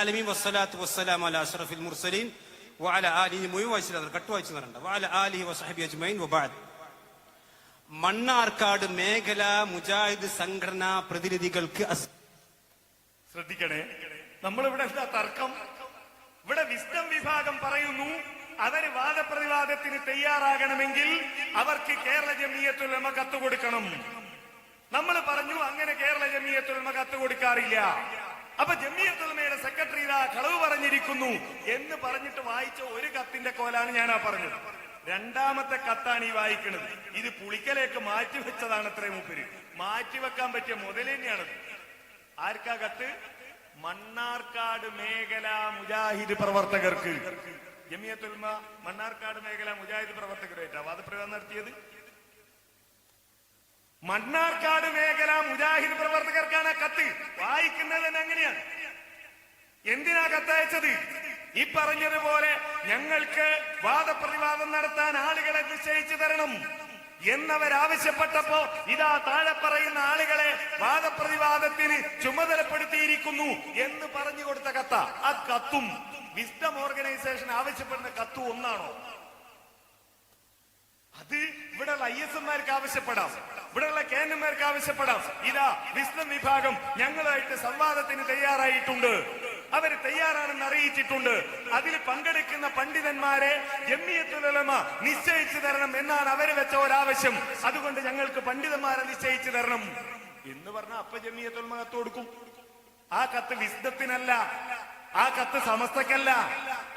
ആലമീൻ വസ്സലാത്തു മുർസലീൻ ആലിഹി മണ്ണാർക്കാട് മേഖല മുജാഹിദ് സംഘടനാ പ്രതിനിധികൾക്ക് ശ്രദ്ധിക്കണേ. നമ്മളിവിടെ എന്താ തർക്കം? ഇവിടെ വിസ്ഡം വിഭാഗം പറയുന്നു അവർ വാദപ്രതിവാദത്തിന് തയ്യാറാകണമെങ്കിൽ അവർക്ക് കേരള ജമീയത്തുലമ കത്ത് കൊടുക്കണം. നമ്മൾ പറഞ്ഞു അങ്ങനെ കേരള ജമീയത്തുൽമ കത്ത് കൊടുക്കാറില്ല. അപ്പൊ ജമീയത്തുൽമയുടെ സെക്രട്ടറി ഇതാ കളവ് പറഞ്ഞിരിക്കുന്നു എന്ന് പറഞ്ഞിട്ട് വായിച്ച ഒരു കത്തിന്റെ കോലാണ് ഞാൻ ആ പറഞ്ഞത്. രണ്ടാമത്തെ കത്താണ് ഈ വായിക്കുന്നത് ഇത് പുളിക്കലേക്ക് മാറ്റിവെച്ചതാണ് അത്രയും മുപ്പര്. മാറ്റിവെക്കാൻ പറ്റിയ മുതൽ തന്നെയാണത്. ആർക്കാ കത്ത്? മണ്ണാർക്കാട് മേഖല മുജാഹിദ് പ്രവർത്തകർക്ക്. ജമിയത്തുൽമ മണ്ണാർക്കാട് മേഖല മുജാഹിദ് പ്രവർത്തകരായിട്ടാണ് വാദപ്രയോഗം നടത്തിയത്. മണ്ണാർക്കാട് മേഖല മുജാഹിദ് പ്രവർത്തകർക്കാണ് കത്ത്. വായിക്കുന്നത് തന്നെ അങ്ങനെയാണ്. എന്തിനാ കത്തയച്ചത്? ഈ പറഞ്ഞതുപോലെ ഞങ്ങൾക്ക് വാദപ്രതിവാദം നടത്താൻ ആളുകളെ നിശ്ചയിച്ചു തരണം എന്നവരാവശ്യപ്പെട്ടപ്പോ ഇതാ താഴെ പറയുന്ന ആളുകളെ വാദപ്രതിവാദത്തിന് ചുമതലപ്പെടുത്തിയിരിക്കുന്നു എന്ന് പറഞ്ഞു കൊടുത്ത കത്ത. ആ കത്തും വിസ്ഡം ഓർഗനൈസേഷൻ ആവശ്യപ്പെടുന്ന കത്തു ഒന്നാണോ? അത് ഇവിടെയുള്ള ഐ എസ് ആവശ്യപ്പെടാം. ഇവിടെയുള്ള കേന്ദ്രമാർക്ക് ആവശ്യപ്പെടാം. ഇതാ മുസ്ലിം വിഭാഗം ഞങ്ങളായിട്ട് സംവാദത്തിന് തയ്യാറായിട്ടുണ്ട്. അവർ തയ്യാറാണെന്ന് അറിയിച്ചിട്ടുണ്ട്. അതിൽ പങ്കെടുക്കുന്ന പണ്ഡിതന്മാരെ ജമ്മിയത്തുലമ നിശ്ചയിച്ചു തരണം എന്നാണ് അവർ വെച്ച ഒരാവശ്യം. അതുകൊണ്ട് ഞങ്ങൾക്ക് പണ്ഡിതന്മാരെ നിശ്ചയിച്ചു തരണം. എന്ന് പറഞ്ഞ അപ്പ ജമ്മിയത്തുലമ കത്ത് കൊടുക്കും. ആ കത്ത് വിസ്ഡത്തിനല്ല ആ കത്ത് സമസ്തക്കല്ല.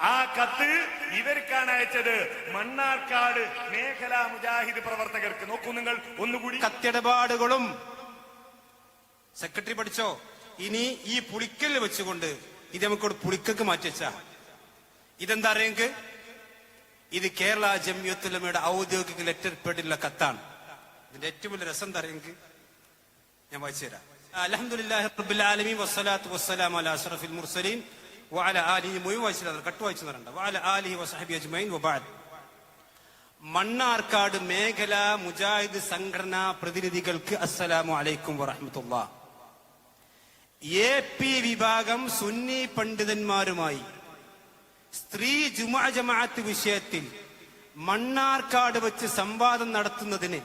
ആ കത്ത് ഇവർക്കാണ് അയച്ചത്. മണ്ണാർക്കാട് മേഖലാ മുജാഹിദ് പ്രവർത്തകർക്ക്. നോക്കൂ നിങ്ങൾ ഒന്നുകൂടി. കത്തിടപാടുകളും സെക്രട്ടറി പഠിച്ചോ? ഇനി ഈ പുളിക്കൽ വെച്ചുകൊണ്ട് ഇത് നമുക്കോട് പുളിക്കക്ക് മാറ്റി വെച്ചാ. ഇതെന്താ അറിയെങ്കിൽ ഇത് കേരള ജമ്യത്തുലമയുടെ ഔദ്യോഗിക ലെറ്റർ പേഡിലുള്ള കത്താണ്. ഇതിന്റെ ഏറ്റവും വലിയ രസം എന്താ ഞാൻ വായിച്ചു തരാം. അലഹമുല്ലാ റബുലാലമി വസ്സലാത്തു വസ്സലാം അല അഷ്റഫിൽ മുർസലീൻ. വഅല ആലിഹി മുഴുവൻ വായിച്ചില്ല കട്ട് വായിച്ചു തരണ്ട. വാല ആലിഹി വസഹബി അജ്മൈൻ വബാദ് മണ്ണാർക്കാട് മേഖല മുജാഹിദ് സംഘടനാ പ്രതിനിധികൾക്ക് അസ്സലാമു അലൈക്കും വറഹമത്തുള്ള എ പി വിഭാഗം സുന്നി പണ്ഡിതന്മാരുമായി സ്ത്രീ ജുമാ ജമാഅത്ത് വിഷയത്തിൽ മണ്ണാർക്കാട് വെച്ച് സംവാദം നടത്തുന്നതിന്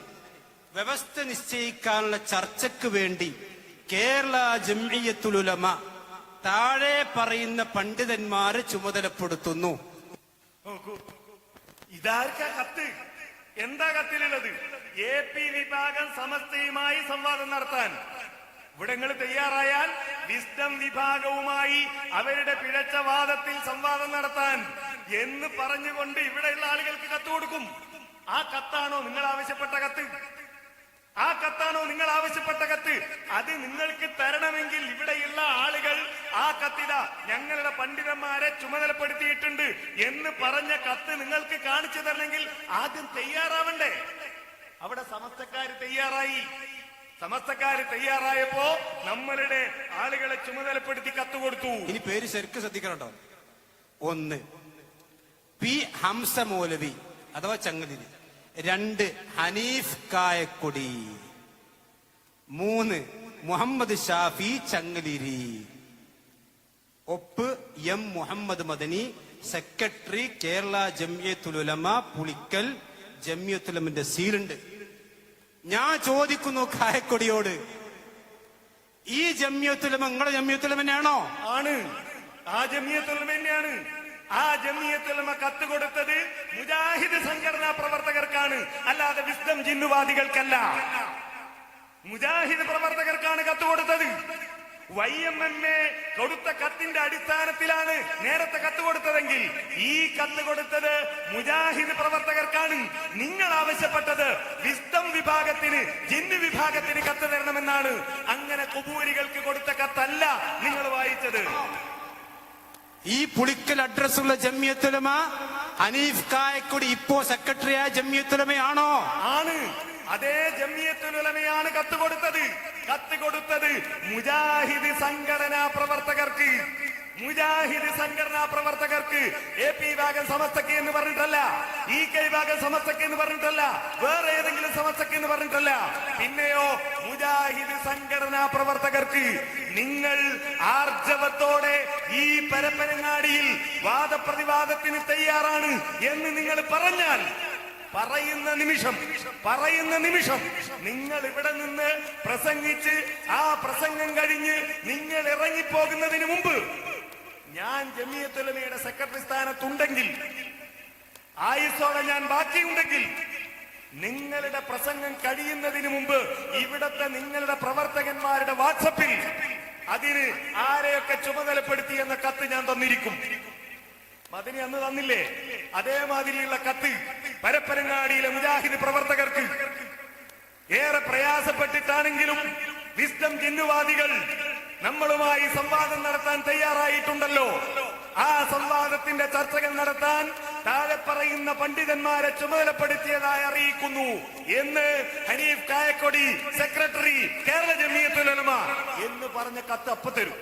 വ്യവസ്ഥ നിശ്ചയിക്കാനുള്ള ചർച്ചയ്ക്ക് വേണ്ടി കേരള ജംഇയ്യത്തുലുലമ താഴെ പറയുന്ന പണ്ഡിതന്മാരെ ചുമതലപ്പെടുത്തുന്നു. ഇതാർക്കാ കത്ത്? എന്താ കത്തിലുള്ളത്? എ പി വിഭാഗം സമസ്തയുമായി സംവാദം നടത്താൻ. ഇവിടെ നിങ്ങൾ തയ്യാറായാൽ വിസ്ഡം വിഭാഗവുമായി അവരുടെ പിഴച്ച വാദത്തിൽ സംവാദം നടത്താൻ എന്ന് പറഞ്ഞുകൊണ്ട് ഇവിടെയുള്ള ആളുകൾക്ക് കത്ത് കൊടുക്കും. ആ കത്താണോ നിങ്ങൾ ആവശ്യപ്പെട്ട കത്ത്? ആ കത്താണോ നിങ്ങൾ ആവശ്യപ്പെട്ട കത്ത്? അത് നിങ്ങൾക്ക് തരണമെങ്കിൽ ഇവിടെയുള്ള ആളുകൾ ആ കത്തിത ഞങ്ങളുടെ പണ്ഡിതന്മാരെ ചുമതലപ്പെടുത്തിയിട്ടുണ്ട് എന്ന് പറഞ്ഞ കത്ത് നിങ്ങൾക്ക് കാണിച്ചു തരണമെങ്കിൽ ആദ്യം തയ്യാറാവണ്ടേ? അവിടെ സമസ്തക്കാർ തയ്യാറായി. സമസ്തക്കാർ തയ്യാറായപ്പോ നമ്മളുടെ ആളുകളെ ചുമതലപ്പെടുത്തി കത്ത് കൊടുത്തു. ഇനി പേര് ശരിക്ക് ശ്രദ്ധിക്കണോ ഒന്ന് പി ഹംസ മൗലവി അഥവാ ചങ്ങതിരി. രണ്ട് ഹനീഫ് കായക്കൊടി. മൂന്ന് മുഹമ്മദ് ഷാഫി ചങ്ങലിരി എം മുഹമ്മദ് മദനി സെക്രട്ടറി കേരള ജമ്യത്തുലമ പുളിക്കൽ ജമ്യത്തുലമിന്റെ സീലുണ്ട്. ഞാൻ ചോദിക്കുന്നു കായക്കൊടിയോട് ഈ ജമ്യത്തുലമ നിങ്ങളുടെ ജമിയത്തുലമ തന്നെയാണോ? ആണ്. ആ ജമിയത്തുലമ തന്നെയാണ്. ആ ജമിയത്തുലമ കത്ത് കൊടുത്തത് മുജാഹിദ് സംഘടനാ പ്രവർത്തകർക്കാണ്. അല്ലാതെ വിസ്തം ജിന്നുവാദികൾക്കല്ല. മുജാഹിദ് പ്രവർത്തകർക്കാണ് കത്ത് കൊടുത്തത്. വൈ എം എം എ കൊടുത്ത കത്തിന്റെ അടിസ്ഥാനത്തിലാണ് നേരത്തെ കത്ത് കൊടുത്തതെങ്കിൽ ഈ കത്ത് കൊടുത്തത് മുജാഹിദ് പ്രവർത്തകർക്കാണ്. നിങ്ങൾ ആവശ്യപ്പെട്ടത് വിസ്തം വിഭാഗത്തിന് ജിന്ന് വിഭാഗത്തിന് കത്ത് തരണമെന്നാണ്. അങ്ങനെ കുബൂരികൾക്ക് കൊടുത്ത കത്തല്ല നിങ്ങൾ വായിച്ചത്. ഈ പുളിക്കൽ അഡ്രസ്സുള്ള ജമ്യത്തുലമ അനീഫ് കായക്കൊടി ഇപ്പോ സെക്രട്ടറിയായ ജമ്യത്തുലമയാണോ ആണ്. അതേ ജമ്യത്തുലമയാണ് കത്ത് കൊടുത്തത് കത്ത് കൊടുത്തത്. മുജാഹിദ് സംഘടനാ പ്രവർത്തകർക്ക് മുജാഹിദ് സംഘടനാ പ്രവർത്തകർക്ക് എ പി വിഭാഗം സമസ്തക്ക് എന്ന് പറഞ്ഞിട്ടല്ല ഇ കെ വിഭാഗം സമസ്തക്ക് എന്ന് പറഞ്ഞിട്ടല്ല വേറെ ഏതെങ്കിലും സമസ്തക്ക് എന്ന് പറഞ്ഞിട്ടല്ല. പിന്നെയോ മുജാഹിദ് സംഘടനാ പ്രവർത്തകർക്ക് നിങ്ങൾ ആർജവത്തോടെ ഈ പരപ്പനങ്ങാടിയിൽ വാദപ്രതിവാദത്തിന് തയ്യാറാണ് എന്ന് നിങ്ങൾ പറഞ്ഞാൽ പറയുന്ന നിമിഷം പറയുന്ന നിമിഷം. നിങ്ങൾ ഇവിടെ നിന്ന് പ്രസംഗിച്ച് ആ പ്രസംഗം കഴിഞ്ഞ് നിങ്ങൾ ഇറങ്ങിപ്പോകുന്നതിന് മുമ്പ് ഞാൻ ജമിയത്തുലമയുടെ സെക്രട്ടറി സ്ഥാനത്തുണ്ടെങ്കിൽ ആയുസോടെ ഞാൻ ബാക്കിയുണ്ടെങ്കിൽ നിങ്ങളുടെ പ്രസംഗം കഴിയുന്നതിന് മുമ്പ് ഇവിടത്തെ നിങ്ങളുടെ പ്രവർത്തകന്മാരുടെ വാട്സപ്പിൽ അതിന് ആരെയൊക്കെ ചുമതലപ്പെടുത്തി എന്ന കത്ത് ഞാൻ തന്നിരിക്കും. മതിനി അന്ന് തന്നില്ലേ? അതേമാതിരിയുള്ള കത്ത് പരപ്പരങ്ങാടിയിലെ മുജാഹിദ് പ്രവർത്തകർക്ക്. ഏറെ പ്രയാസപ്പെട്ടിട്ടാണെങ്കിലും വിസ്ഡം ജിന്നുവാദികൾ നമ്മളുമായി സംവാദം നടത്താൻ തയ്യാറായിട്ടുണ്ടല്ലോ. ആ സംവാദത്തിന്റെ ചർച്ചകൾ നടത്താൻ താഴെ പറയുന്ന പണ്ഡിതന്മാരെ ചുമതലപ്പെടുത്തിയതായി അറിയിക്കുന്നു എന്ന് ഹനീഫ് കായക്കൊടി സെക്രട്ടറി കേരള ജമിയത്തുലമ എന്ന് പറഞ്ഞ കത്ത് അപ്പ തരും